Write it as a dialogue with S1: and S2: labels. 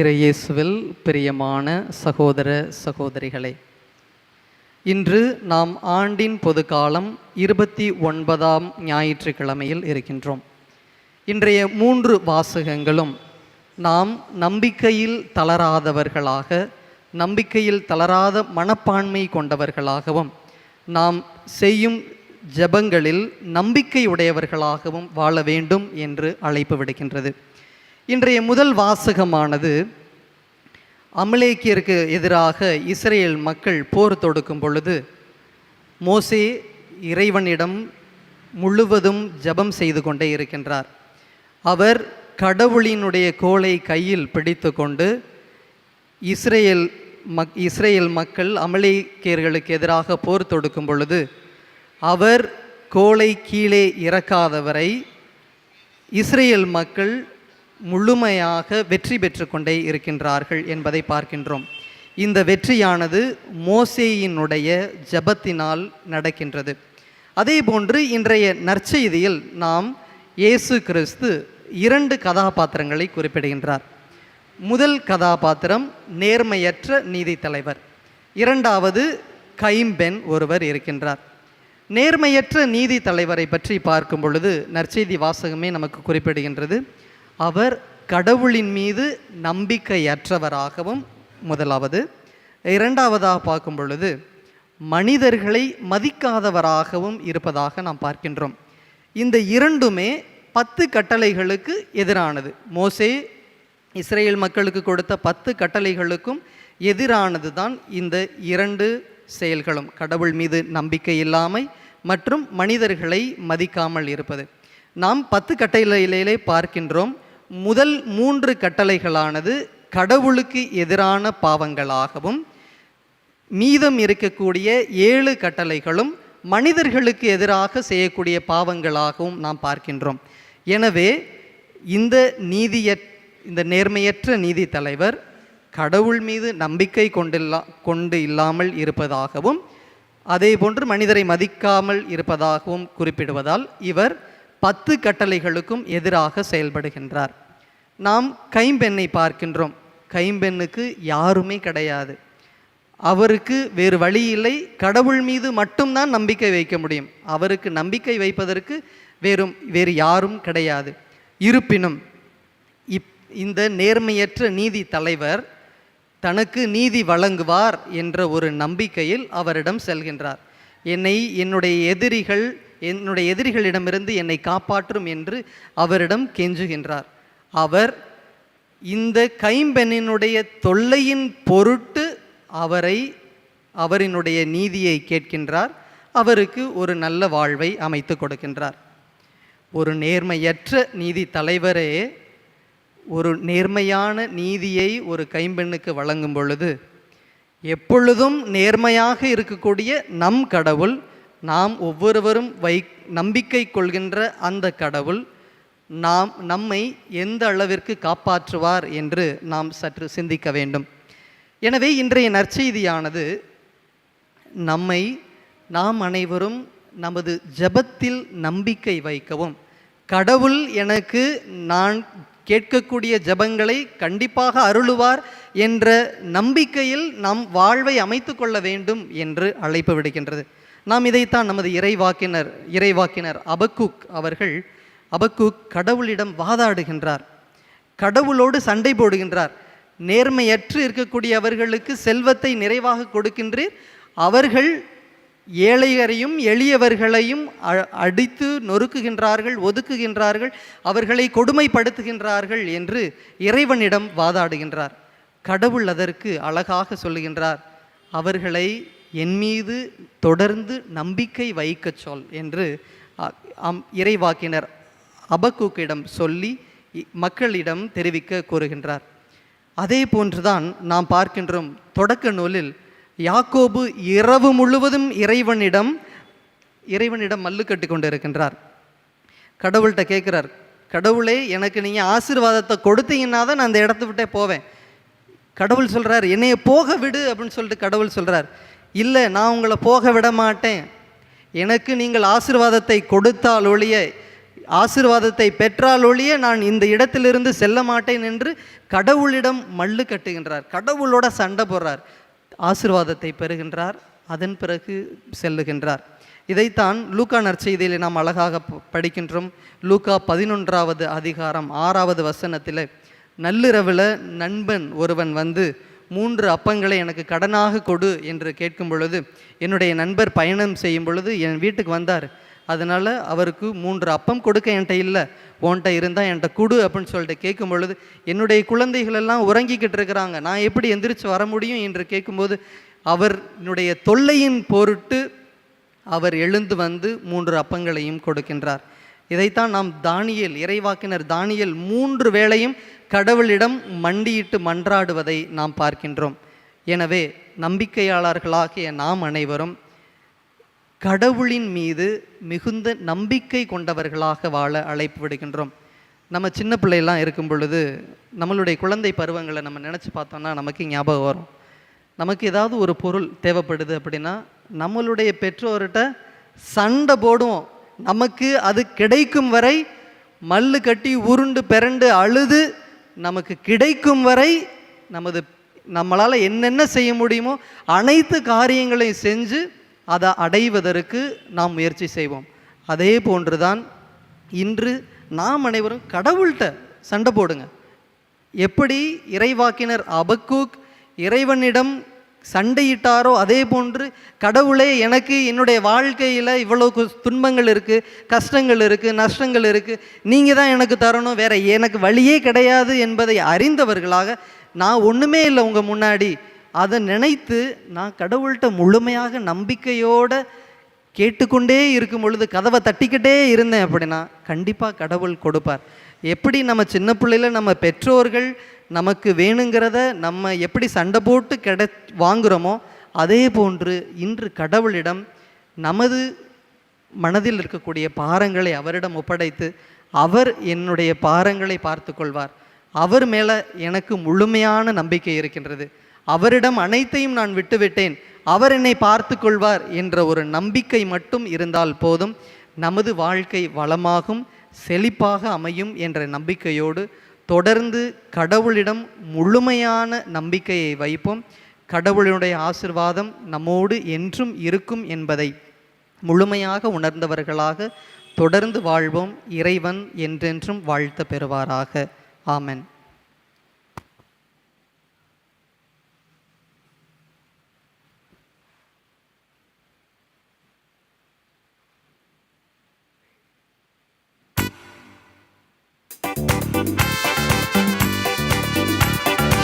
S1: இறையேசுவில் பிரியமான சகோதர சகோதரிகளே இன்று நாம் ஆண்டின் பொதுக்காலம் இருபத்தி ஒன்பதாம் ஞாயிற்றுக்கிழமையில் இருக்கின்றோம். இன்றைய மூன்று வாசகங்களும் நாம் நம்பிக்கையில் தளராதவர்களாக நம்பிக்கையில் தளராத மனப்பான்மை கொண்டவர்களாகவும் நாம் செய்யும் ஜெபங்களில் நம்பிக்கையுடையவர்களாகவும் வாழ வேண்டும் என்று அழைப்பு விடுக்கின்றது. இன்றைய முதல் வாசகமானது அமலேக்கியருக்கு எதிராக இஸ்ரேல் மக்கள் போர் தொடுக்கும் பொழுது மோசே இறைவனிடம் முழுவதும் ஜெபம் செய்து கொண்டே இருக்கின்றார். அவர் கடவுளினுடைய கோலை கையில் பிடித்து கொண்டு இஸ்ரேல் மக் இஸ்ரேல் மக்கள் அமலேக்கியர்களுக்கு எதிராக போர் தொடுக்கும் பொழுது அவர் கோலை கீழே இறக்காதவரை இஸ்ரேல் மக்கள் முழுமையாக வெற்றி பெற்று கொண்டே இருக்கின்றார்கள் என்பதை பார்க்கின்றோம். இந்த வெற்றியானது மோசேயினுடைய ஜெபத்தினால் நடக்கின்றது. அதே போன்று இன்றைய நற்செய்தியில் நாம் இயேசு கிறிஸ்து இரண்டு கதாபாத்திரங்களை குறிப்பிடுகின்றார். முதல் கதாபாத்திரம் நேர்மையற்ற நீதி தலைவர் இரண்டாவது கைம்பெண் ஒருவர் இருக்கின்றார். நேர்மையற்ற நீதி தலைவரை பற்றி பார்க்கும் பொழுது நற்செய்தி வாசகமே நமக்கு குறிப்பிடுகின்றது. அவர் கடவுளின் மீது நம்பிக்கையற்றவராகவும் முதலாவது. இரண்டாவதாக பார்க்கும் பொழுது மனிதர்களை மதிக்காதவராகவும் இருப்பதாக நாம் பார்க்கின்றோம். இந்த இரண்டுமே பத்து கட்டளைகளுக்கு எதிரானது. மோசே இஸ்ரேல் மக்களுக்கு கொடுத்த பத்து கட்டளைகளுக்கும் எதிரானது தான் இந்த இரண்டு செயல்களும். கடவுள் மீது நம்பிக்கை இல்லாமை மற்றும் மனிதர்களை மதிக்காமல் இருப்பது. நாம் பத்து கட்டளையிலே பார்க்கின்றோம். முதல் மூன்று கட்டளைகளானது கடவுளுக்கு எதிரான பாவங்களாகவும் மீதம் இருக்கக்கூடிய ஏழு கட்டளைகளும் மனிதர்களுக்கு எதிராக செய்யக்கூடிய பாவங்களாகவும் நாம் பார்க்கின்றோம். எனவே இந்த நீதிய இந்த நேர்மையற்ற நீதி தலைவர் கடவுள் மீது நம்பிக்கை கொண்டில்லா கொண்டு இல்லாமல் இருப்பதாகவும் அதே போன்று மனிதரை மதிக்காமல் இருப்பதாகவும் குறிப்பிடுவதால் இவர் பத்து கட்டளைகளுக்கும் எதிராக செயல்படுகின்றார். நாம் கைம்பெண்ணை பார்க்கின்றோம். கைம்பெண்ணுக்கு யாருமே கிடையாது. அவருக்கு வேறு வழி இல்லை. கடவுள் மீது மட்டும்தான் நம்பிக்கை வைக்க முடியும். அவருக்கு நம்பிக்கை வைப்பதற்கு வேறும் வேறு யாரும் கிடையாது. இருப்பினும் இப் இந்த நேர்மையற்ற நீதி தலைவர் தனக்கு நீதி வழங்குவார் என்ற ஒரு நம்பிக்கையில் அவரிடம் செல்கின்றார். என்னை என்னுடைய எதிரிகள் என்னுடைய எதிரிகளிடமிருந்து என்னை காப்பாற்றும் என்று அவரிடம் கெஞ்சுகின்றார். அவர் இந்த கைம்பெண்ணினுடைய தொல்லையின் பொருட்டு அவரை அவரினுடைய நீதியை கேட்கின்றார். அவருக்கு ஒரு நல்ல வாழ்வை அமைத்து கொடுக்கின்றார். ஒரு நேர்மையற்ற நீதி தலைவரே ஒரு நேர்மையான நீதியை ஒரு கைம்பெண்ணுக்கு வழங்கும் பொழுது எப்பொழுதும் நேர்மையாக இருக்கக்கூடிய நம் கடவுள் நாம் ஒவ்வொருவரும் வை நம்பிக்கை கொள்கின்ற அந்த கடவுள் நாம் நம்மை எந்த அளவிற்கு காப்பாற்றுவார் என்று நாம் சற்று சிந்திக்க வேண்டும். எனவே இன்றைய நற்செய்தியானது நம்மை நாம் அனைவரும் நமது ஜெபத்தில் நம்பிக்கை வைக்கவும். கடவுள் எனக்கு நான் கேட்கக்கூடிய ஜெபங்களை கண்டிப்பாக அருளுவார் என்ற நம்பிக்கையில் நம் வாழ்வை அமைத்து கொள்ள வேண்டும் என்று அழைப்பு விடுக்கின்றது. நாம் இதைத்தான் நமது இறைவாக்கினர் இறைவாக்கினர் அபக்குக் அவர்கள் அபக்குக் கடவுளிடம் வாதாடுகின்றார். கடவுளோடு சண்டை போடுகின்றார். நேர்மையற்று இருக்கக்கூடிய அவர்களுக்கு செல்வத்தை நிறைவாக கொடுக்கின்றீர். அவர்கள் ஏழையரையும் எளியவர்களையும் அ- அடித்து நொறுக்குகின்றார்கள் ஒதுக்குகின்றார்கள் அவர்களை கொடுமைப்படுத்துகின்றார்கள் என்று இறைவனிடம் வாதாடுகின்றார். கடவுள் அதற்கு அழகாக சொல்லுகின்றார். அவர்களை என் மீது தொடர்ந்து நம்பிக்கை வைக்கச் சொல் என்று அம் இறைவாக்கினர் அபக்கூக்கிடம் சொல்லி மக்களிடம் தெரிவிக்க கூறுகின்றார். அதே போன்றுதான் நாம் பார்க்கின்றோம் தொடக்க நூலில் யாக்கோபு இரவு முழுவதும் இறைவனிடம் இறைவனிடம் மல்லு கட்டி கொண்டு இருக்கின்றார் கடவுள்கிட்ட கேட்குறார் கடவுளே எனக்கு நீங்கள் ஆசீர்வாதத்தை கொடுத்தீங்கன்னா தான் நான் அந்த இடத்த விட்டே போவேன். கடவுள் சொல்கிறார் என்னைய போக விடு அப்படின்னு சொல்லிட்டு கடவுள் சொல்கிறார் இல்லை நான் உங்களை போக விட மாட்டேன். எனக்கு நீங்கள் ஆசிர்வாதத்தை கொடுத்தால் ஒழிய ஆசீர்வாதத்தை பெற்றால் ஒழிய நான் இந்த இடத்திலிருந்து செல்ல மாட்டேன் என்று கடவுளிடம் மல்லு கட்டுகின்றார். கடவுளோட சண்டை போடுறார். ஆசிர்வாதத்தை பெறுகின்றார் அதன் பிறகு செல்லுகின்றார். இதைத்தான் லூக்கா நற்செய்தியிலே நாம் அழகாக படிக்கின்றோம். லூக்கா பதினொன்றாவது அதிகாரம் ஆறாவது வசனத்தில் நள்ளிரவில் நண்பன் ஒருவன் வந்து மூன்று அப்பங்களை எனக்கு கடனாக கொடு என்று கேட்கும் பொழுது என்னுடைய நண்பர் பயணம் செய்யும் பொழுது என் வீட்டுக்கு வந்தார். அதனால் அவருக்கு மூன்று அப்பம் கொடுக்க என்கிட்ட இல்லை உன்கிட்ட இருந்தால் என்கிட்ட கொடு அப்படின்னு சொல்லிட்டு கேட்கும் பொழுது என்னுடைய குழந்தைகள் எல்லாம் உறங்கிக்கிட்டு இருக்கிறாங்க. நான் எப்படி எந்திரிச்சு வர முடியும் என்று கேட்கும்போது அவர் என்னுடைய தொல்லையின் பொருட்டு அவர் எழுந்து வந்து மூன்று அப்பங்களையும் கொடுக்கின்றார். இதைத்தான் நாம் தானியல் இறைவாக்கினர் தானியல் மூன்று வேளையும் கடவுளிடம் மண்டியிட்டு மன்றாடுவதை நாம் பார்க்கின்றோம். எனவே நம்பிக்கையாளர்களாகிய நாம் அனைவரும் கடவுளின் மீது மிகுந்த நம்பிக்கை கொண்டவர்களாக வாழ அழைப்பு விடுகின்றோம். நம்ம சின்ன பிள்ளையெல்லாம் இருக்கும் பொழுது நம்மளுடைய குழந்தை பருவங்களை நம்ம நினச்சி பார்த்தோம்னா நமக்கு ஞாபகம் வரும். நமக்கு ஏதாவது ஒரு பொருள் தேவைப்படுது அப்படின்னா நம்மளுடைய பெற்றோர்கிட்ட சண்டை போடுவோம். நமக்கு அது கிடைக்கும் வரை மல்லு கட்டி உருண்டு பிறண்டு அழுது நமக்கு கிடைக்கும் வரை நமது நம்மளால் என்னென்ன செய்ய முடியுமோ அனைத்து காரியங்களையும் செஞ்சு அதை அடைவதற்கு நாம் முயற்சி செய்வோம். அதே போன்று தான் இன்று நாம் அனைவரும் கடவுள்கிட்ட சண்டை போடுங்க. எப்படி இறைவாக்கினர் அபக்கூக் இறைவனிடம் சண்டையிட்டாரோ அதே போன்று கடவுளே எனக்கு என்னுடைய வாழ்க்கையில் இவ்வளோ துன்பங்கள் இருக்குது கஷ்டங்கள் இருக்குது நஷ்டங்கள் இருக்குது நீங்கள் தான் எனக்கு தரணும் வேற எனக்கு வழியே கிடையாது என்பதை அறிந்தவர்களாக நான் ஒன்றுமே இல்லை உங்கள் முன்னாடி. அதை நினைத்து நான் கடவுள்கிட்ட முழுமையாக நம்பிக்கையோடு கேட்டுக்கொண்டே இருக்கும் பொழுது கதவை தட்டிக்கிட்டே இருந்தேன் அப்படின்னா கண்டிப்பாக கடவுள் கொடுப்பார். எப்படி நம்ம சின்ன பிள்ளையில நம்ம பெற்றோர்கள் நமக்கு வேணுங்கிறத நம்ம எப்படி சண்டை போட்டு கிடை வாங்குகிறோமோ அதே போன்று இன்று கடவுளிடம் நமது மனதில் இருக்கக்கூடிய பாரங்களை அவரிடம் ஒப்படைத்து அவர் என்னுடைய பாரங்களை பார்த்து கொள்வார். அவர் மேலே எனக்கு முழுமையான நம்பிக்கை இருக்கின்றது. அவரிடம் அனைத்தையும் நான் விட்டுவிட்டேன். அவர் என்னை பார்த்து கொள்வார் என்ற ஒரு நம்பிக்கை மட்டும் இருந்தால் போதும். நமது வாழ்க்கை வளமாகும் செழிப்பாக அமையும் என்ற நம்பிக்கையோடு தொடர்ந்து கடவுளிடம் முழுமையான நம்பிக்கையை வைப்போம். கடவுளினுடைய ஆசிர்வாதம் நம்மோடு என்றும் இருக்கும் என்பதை முழுமையாக உணர்ந்தவர்களாக தொடர்ந்து வாழ்வோம். இறைவன் என்றென்றும் வாழ்த்த பெறுவாராக. ஆமென்.